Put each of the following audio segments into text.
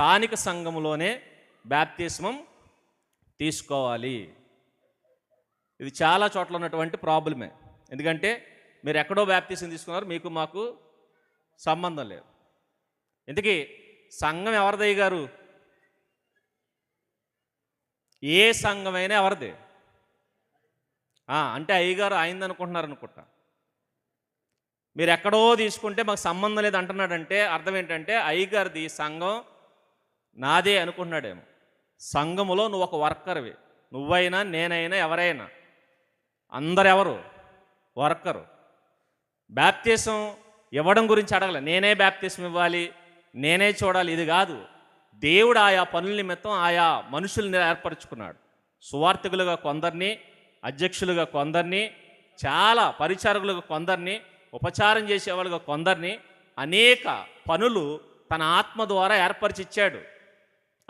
స్థానిక సంఘంలోనే బ్యాప్తిస్మం తీసుకోవాలి. ఇది చాలా చోట్ల ఉన్నటువంటి ప్రాబ్లమే. ఎందుకంటే మీరు ఎక్కడో బ్యాప్తిసం తీసుకున్నారు మీకు మాకు సంబంధం లేదు. ఇంతకీ సంఘం ఎవరిదయ్య గారు ఏ సంఘమైనా ఎవరిది? అంటే అయ్యగారు అయింది అనుకుంటున్నారు అనుకుంటా. మీరు ఎక్కడో తీసుకుంటే మాకు సంబంధం లేదు అంటున్నాడంటే అర్థం ఏంటంటే అయ్యగారిది సంఘం నాదే అనుకుంటున్నాడేమో. సంఘములో నువ్వు ఒక వర్కర్వి. నువ్వైనా నేనైనా ఎవరైనా. అందరెవరు? వర్కరు. బ్యాప్తీసం ఇవ్వడం గురించి అడగలే. నేనే బ్యాప్తీసం ఇవ్వాలి. నేనే చూడాలి. ఇది కాదు. దేవుడు ఆయా పనుల నిమిత్తం ఆయా మనుషుల్ని ఏర్పరచుకున్నాడు. సువార్థికులుగా కొందరిని అధ్యక్షులుగా కొందరిని చాలా పరిచారకులుగా కొందరిని ఉపచారం చేసేవాళ్ళుగా కొందరిని అనేక పనులు తన ఆత్మ ద్వారా ఏర్పరిచి ఇచ్చాడు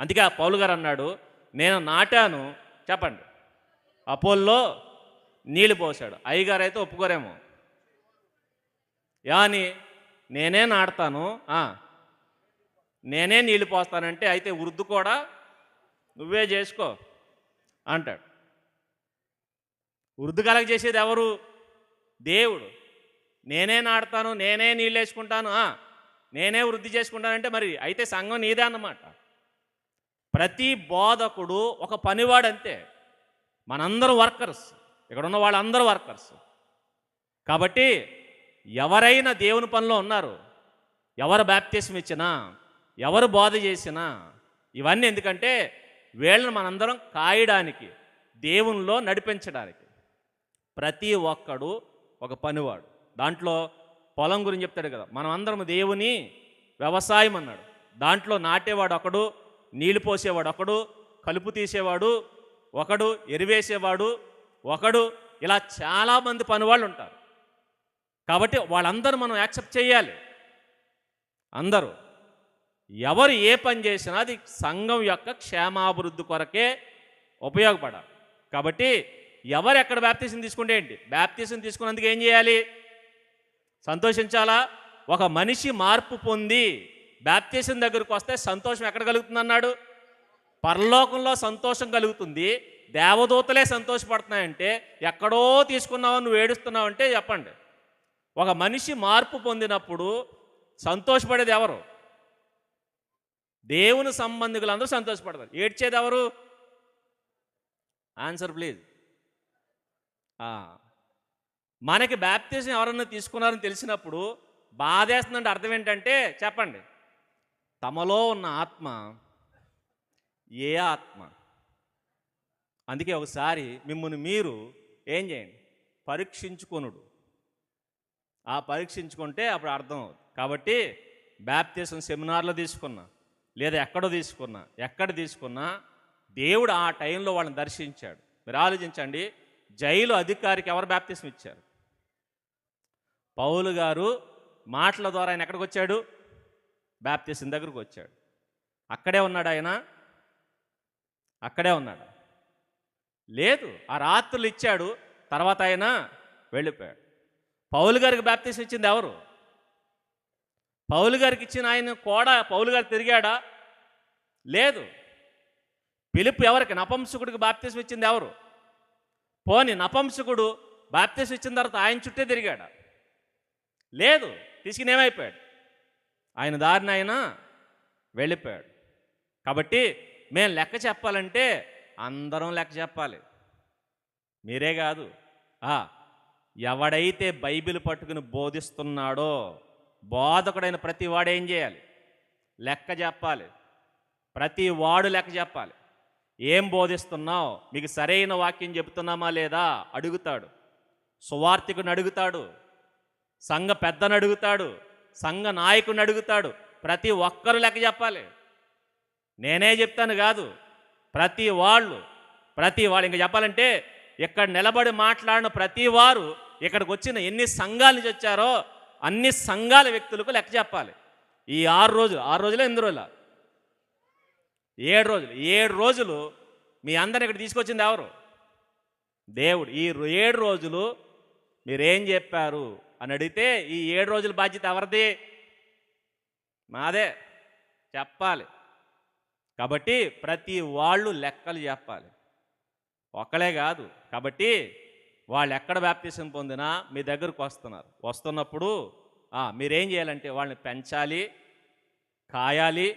అందుకే ఆ పౌలు గారు అన్నాడు నేను నాటాను. చెప్పండి. అపోల్లో నీళ్ళు పోసాడు అయ్యగారు అయితే ఒప్పుకోరేమో. యాని నేనే నాడతాను నేనే నీళ్ళు పోస్తానంటే అయితే వృద్ధు కూడా నువ్వే చేసుకో. అంటాడు. వృద్ధు కలగ చేసేది ఎవరు? దేవుడు. నేనే నాడతాను నేనే నీళ్ళు వేసుకుంటాను. నేనే వృద్ధి చేసుకుంటానంటే మరి అయితే సంఘం నీదే అన్నమాట. ప్రతి బోధకుడు ఒక పనివాడు అంతే మనందరం వర్కర్స్. ఇక్కడ ఉన్న వాళ్ళందరూ వర్కర్స్. కాబట్టి ఎవరైనా దేవుని పనిలో ఉన్నారు ఎవరు బ్యాప్తిజం ఇచ్చినా ఎవరు బోధ చేసినా ఇవన్నీ ఎందుకంటే వీళ్ళని మనందరం కాయడానికి దేవునిలో నడిపించడానికి. ప్రతి ఒక్కడు ఒక పనివాడు. దాంట్లో పొలం గురించి చెప్తాడు కదా మనం అందరం దేవుని వ్యవసాయం అన్నాడు. దాంట్లో నాటేవాడు ఒకడు నీళ్ళు పోసేవాడు ఒకడు కలుపు తీసేవాడు ఒకడు ఎరివేసేవాడు ఒకడు. ఇలా చాలామంది పనివాళ్ళు ఉంటారు. కాబట్టి వాళ్ళందరూ మనం యాక్సెప్ట్ చేయాలి. అందరూ ఎవరు ఏ పని చేసినా అది సంఘం యొక్క క్షేమాభివృద్ధి కొరకే ఉపయోగపడాలి. కాబట్టి ఎవరు ఎక్కడ బ్యాప్తీసం తీసుకుంటే ఏంటి? బ్యాప్తీసం తీసుకున్నందుకు ఏం చేయాలి? సంతోషించాలా? ఒక మనిషి మార్పు పొంది బ్యాప్తిజం దగ్గరకు వస్తే సంతోషం ఎక్కడ కలుగుతుంది అన్నాడు పరలోకంలో సంతోషం కలుగుతుంది. దేవదూతలే సంతోషపడుతున్నాయంటే ఎక్కడో తీసుకున్నావు నువ్వు ఏడుస్తున్నావు అంటే చెప్పండి. ఒక మనిషి మార్పు పొందినప్పుడు సంతోషపడేది ఎవరు? దేవుని సంబంధికులందరూ సంతోషపడతారు. ఏడ్చేది ఎవరు? ఆన్సర్ ప్లీజ్ మనకి బ్యాప్తిజం ఎవరన్నా తీసుకున్నారని తెలిసినప్పుడు బాధేస్తుందంటే అర్థం ఏంటంటే చెప్పండి. తమలో ఉన్న ఆత్మ ఏ ఆత్మ? అందుకే ఒకసారి మిమ్మల్ని మీరు ఏం చేయండి? పరీక్షించుకొనుడు. ఆ పరీక్షించుకుంటే అప్పుడు అర్థం అవుతుంది కాబట్టి బ్యాప్తిజం సెమినార్లో తీసుకున్నా లేదా ఎక్కడో తీసుకున్నా ఎక్కడ తీసుకున్నా దేవుడు ఆ టైంలో వాళ్ళని దర్శించాడు. మీరు ఆలోచించండి జైలు అధికారికి ఎవరు బ్యాప్తిజం ఇచ్చారు? పౌలు గారు మాటల ద్వారా ఆయన ఎక్కడికి వచ్చాడు బ్యాప్తిజం దగ్గరకు వచ్చాడు. అక్కడే ఉన్నాడు ఆయన. అక్కడే ఉన్నాడు. లేదు ఆ రాత్రులు ఇచ్చాడు. తర్వాత ఆయన వెళ్ళిపోయాడు. పౌలు గారికి బ్యాప్తిస్ ఇచ్చింది ఎవరు? పౌలు గారికి ఇచ్చిన ఆయన కూడా పౌలు గారు తిరిగాడా? లేదు. పిలుపు ఎవరికి? నపంసుకుడికి బాప్తిసం ఇచ్చింది ఎవరు? పోని నపంసుకుడు బాప్తిసం ఇచ్చిన తర్వాత ఆయన చుట్టే తిరిగాడా? లేదు. తీసుకుని ఏమైపోయాడు? ఆయన దారిని ఆయన వెళ్ళిపోయాడు. కాబట్టి మేము లెక్క చెప్పాలంటే అందరం లెక్క చెప్పాలి. మీరే కాదు. ఆ, ఎవడైతే బైబిల్ పట్టుకుని బోధిస్తున్నాడో బోధకుడైన ప్రతి వాడు ఏం చేయాలి? లెక్క చెప్పాలి. ప్రతి వాడు లెక్క చెప్పాలి. ఏం బోధిస్తున్నావు? మీకు సరైన వాక్యం చెబుతున్నామా లేదా? అడుగుతాడు. సువార్థికుని అడుగుతాడు. సంఘ పెద్దను అడుగుతాడు. సంఘ నాయకుని అడుగుతాడు. ప్రతి ఒక్కరు లెక్క చెప్పాలి. నేనే చెప్తాను కాదు. ప్రతి వాళ్ళు ప్రతి వాళ్ళు ఇంకా చెప్పాలంటే ఇక్కడ నిలబడి మాట్లాడిన ప్రతి వారు ఇక్కడికి వచ్చిన ఎన్ని సంఘాల నుంచి వచ్చారో అన్ని సంఘాల వ్యక్తులకు లెక్క చెప్పాలి. ఈ ఆరు రోజులు ఆరు రోజులు ఎనిమిది రోజుల? ఏడు రోజులు. ఏడు రోజులు మీ అందరిని ఇక్కడ తీసుకొచ్చింది ఎవరు? దేవుడు. ఈ ఏడు రోజులు మీరేం చెప్పారు? అని అడిగితే ఈ ఏడు రోజుల బాధ్యత ఎవరిది? మాదే. చెప్పాలి. కాబట్టి ప్రతి వాళ్ళు లెక్కలు చెప్పాలి. ఒక్కలే కాదు. కాబట్టి వాళ్ళు ఎక్కడ వ్యాప్తిసం పొందినా మీ దగ్గరకు వస్తున్నారు. వస్తున్నప్పుడు మీరేం చేయాలంటే వాళ్ళని పెంచాలి కాయాలి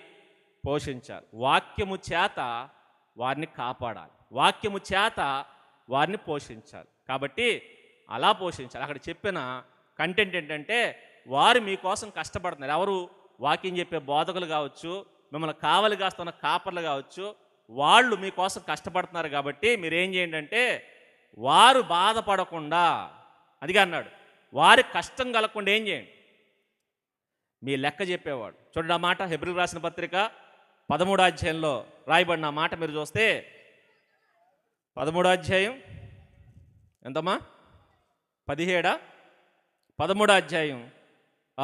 పోషించాలి. వాక్యము చేత వారిని కాపాడాలి. వాక్యము చేత వారిని పోషించాలి. కాబట్టి అలా పోషించాలి. అక్కడ చెప్పిన కంటెంట్ ఏంటంటే వారు మీకోసం కష్టపడుతున్నారు. ఎవరు వాకింగ్ చెప్పే బోధకులు కావచ్చు మిమ్మల్ని కావలి కాస్తున్న కాపర్లు కావచ్చు వాళ్ళు మీకోసం కష్టపడుతున్నారు కాబట్టి మీరేం చేయండి అంటే వారు బాధపడకుండా అదిగా అన్నాడు వారి కష్టం కలగకుండా ఏం చేయండి? మీ లెక్క చెప్పేవాడు. చూడండి ఆ మాట హెబ్రిల్ రాసిన పత్రిక పదమూడో అధ్యాయంలో రాయబడిన ఆ మాట మీరు చూస్తే పదమూడో అధ్యాయం ఎంతమ్మా? పదిహేడా? పదమూడో అధ్యాయం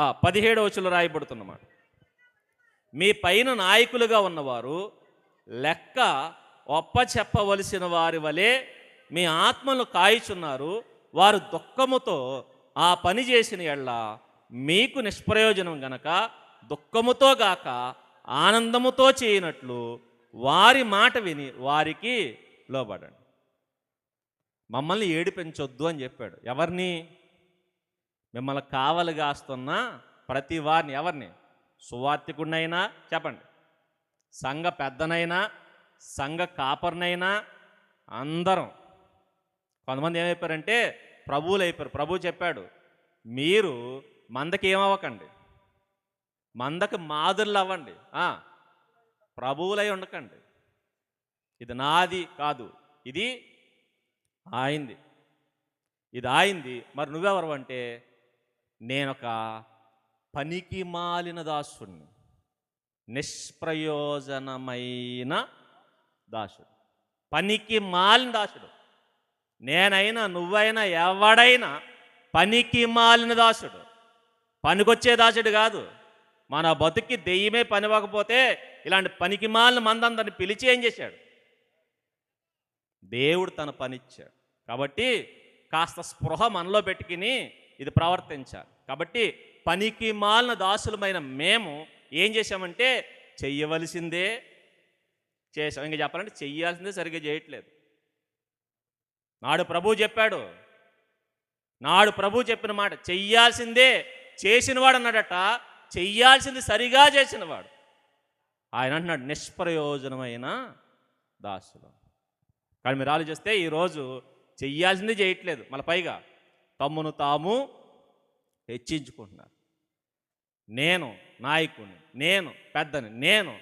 పదిహేడో వచ్చులు రాయబడుతున్నమాట. మీ పైన నాయకులుగా ఉన్నవారు లెక్క ఒప్ప చెప్పవలసిన వారి వలె మీ ఆత్మలు కాయిచున్నారు. వారు దుఃఖముతో ఆ పని చేసిన ఎళ్ళ మీకు నిష్ప్రయోజనం గనక దుఃఖముతో గాక ఆనందముతో చేయనట్లు వారి మాట విని వారికి లోబడండి. మమ్మల్ని ఏడిపించొద్దు అని చెప్పాడు. ఎవరిని? మిమ్మల్ని కావలి కాస్తున్న ప్రతి వారిని ఎవరిని? సువార్తికుడినైనా చెప్పండి. సంఘ పెద్దనైనా సంఘ కాపర్నైనా అందరం. కొంతమంది ఏమైపోయారంటే ప్రభువులు అయిపోయారు. ప్రభు చెప్పాడు మీరు మందకి ఏమవ్వకండి. మందకి మాదురులు అవ్వండి ప్రభువులై ఉండకండి. ఇది నాది కాదు ఇది ఆయింది. ఇది ఆయింది. మరి నువ్వెవరు అంటే నేనొక పనికి మాలిన దాసుడిని నిష్ప్రయోజనమైన దాసుడు. పనికి మాలిన దాసుడు. నేనైనా నువ్వైనా ఎవడైనా పనికి మాలిన దాసుడు. పనికొచ్చే దాసుడు కాదు. మన బతుకి దెయ్యమే పనివ్వకపోతే ఇలాంటి పనికి మాలిన మందందరిని పిలిచి ఏం చేశాడు? దేవుడు తన పనిచ్చాడు. కాబట్టి కాస్త స్పృహ మనలో పెట్టుకుని ఇది ప్రవర్తించాలి. కాబట్టి పనికి మాలిన దాసులమైన మేము ఏం చేశామంటే చెయ్యవలసిందే చేసాం ఇంకా చెప్పాలంటే చెయ్యాల్సిందే సరిగ్గా చేయట్లేదు. నాడు ప్రభు చెప్పాడు. నాడు ప్రభు చెప్పిన మాట చెయ్యాల్సిందే చేసినవాడు అన్నాడట. చెయ్యాల్సింది సరిగా చేసినవాడు. ఆయన అంటున్నాడు నిష్ప్రయోజనమైన దాసులు. కానీ మీరు ఆలోచిస్తే ఈరోజు చెయ్యాల్సింది చేయట్లేదు. మళ్ళీ పైగా తమ్మును తాము హెచ్చించుకుంటున్నారు. నేను నాయకుని నేను పెద్దని నేను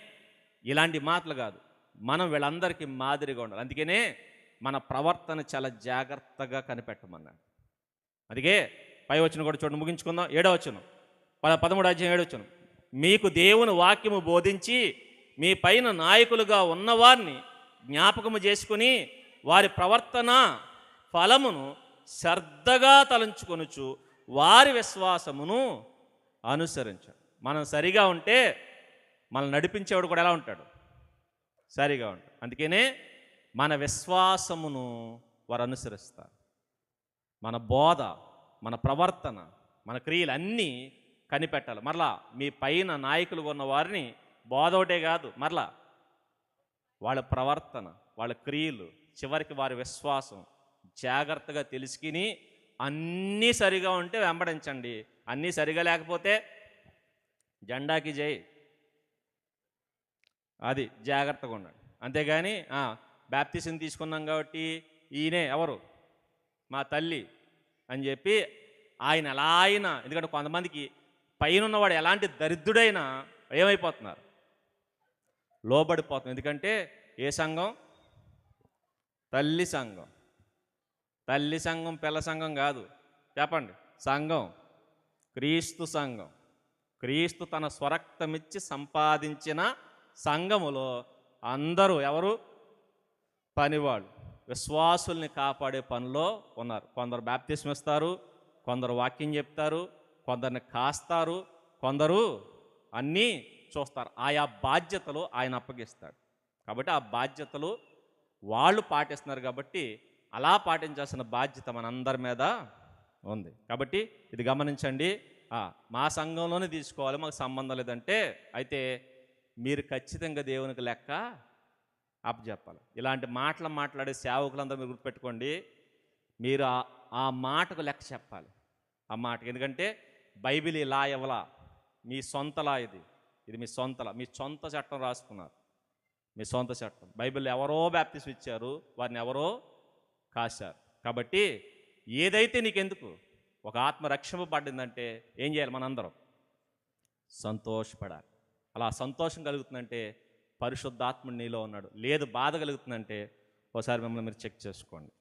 ఇలాంటి మాటలు కాదు. మనం వీళ్ళందరికీ మాదిరిగా ఉండాలి. అందుకనే మన ప్రవర్తన చాలా జాగ్రత్తగా కనిపెట్టమన్నాడు. అందుకే పై వచ్చిన కూడా చూడండి ముగించుకుందాం. ఏడో వచ్చును పద పదమూడు అధ్యాయం ఏడో వచ్చును మీకు దేవుని వాక్యము బోధించి మీ పైన నాయకులుగా ఉన్నవారిని జ్ఞాపకము చేసుకుని వారి ప్రవర్తన ఫలమును శ్రద్ధగా తలంచుకొనుచు వారి విశ్వాసమును అనుసరించాడు మనం సరిగా ఉంటే మనం నడిపించేవాడు కూడా ఎలా ఉంటాడు? సరిగా ఉంటాడు. అందుకనే మన విశ్వాసమును వారు అనుసరిస్తారు. మన బోధ మన ప్రవర్తన మన క్రియలు అన్నీ కనిపెట్టాలి. మరలా మీ పైన నాయకులు ఉన్న వారిని బోధ ఒకటే కాదు మరలా వాళ్ళ ప్రవర్తన వాళ్ళ క్రియలు చివరికి వారి విశ్వాసం జాగ్రత్తగా తెలుసుకుని అన్నీ సరిగా ఉంటే వెంబడించండి. అన్నీ సరిగా లేకపోతే జెండాకి జై. అది జాగ్రత్తగా ఉండండి. అంతేగాని బ్యాప్తిసం తీసుకున్నాం కాబట్టి ఈయనే ఎవరు? మా తల్లి అని చెప్పి ఆయన ఎలా అయినా ఎందుకంటే కొంతమందికి పైన ఉన్నవాడు ఎలాంటి దరిద్రుడైనా ఏమైపోతున్నారు? లోబడిపోతుంది ఎందుకంటే ఏ సంఘం? తల్లి సంఘం. తల్లి సంఘం పిల్ల సంఘం కాదు. చెప్పండి. సంఘం. క్రీస్తు సంఘం. క్రీస్తు తన స్వరక్తమిచ్చి సంపాదించిన సంఘములో అందరూ ఎవరు? పనివాళ్ళు. విశ్వాసుల్ని కాపాడే పనిలో ఉన్నారు. కొందరు బ్యాప్తిస్మ్ ఇస్తారు కొందరు వాక్యం చెప్తారు కొందరిని కాస్తారు కొందరు అన్నీ చూస్తారు. ఆయా బాధ్యతలు ఆయన అప్పగిస్తాడు. కాబట్టి ఆ బాధ్యతలు వాళ్ళు పాటిస్తున్నారు కాబట్టి అలా పాటించాల్సిన బాధ్యత మనందరి మీద ఉంది. కాబట్టి ఇది గమనించండి. మా సంఘంలోనే తీసుకోవాలి మాకు సంబంధం లేదంటే అయితే మీరు ఖచ్చితంగా దేవునికి లెక్క అప్పచెప్పాలి. ఇలాంటి మాటలు మాట్లాడే సేవకులందరూ మీరు గుర్తుపెట్టుకోండి. మీరు ఆ- మాటకు లెక్క చెప్పాలి. ఆ మాట ఎందుకంటే బైబిల్ ఇలా ఇవ్వలా. మీ సొంతలా ఇది. ఇది మీ సొంతలా మీ సొంత చట్టం రాసుకున్నారు. మీ సొంత చట్టం. బైబిల్ ఎవరో బ్యాప్తిస్ ఇచ్చారు. వారిని ఎవరో కాశారు. కాబట్టి ఏదైతే నీకెందుకు? ఒక ఆత్మ రక్షింపబడిందంటే ఏం చేయాలి మనందరం? సంతోషపడాలి. అలా సంతోషం కలుగుతుందంటే పరిశుద్ధాత్ముడు నీలో ఉన్నాడు. లేదు బాధ కలుగుతుందంటే ఒకసారి మిమ్మల్ని మీరు చెక్ చేసుకోండి.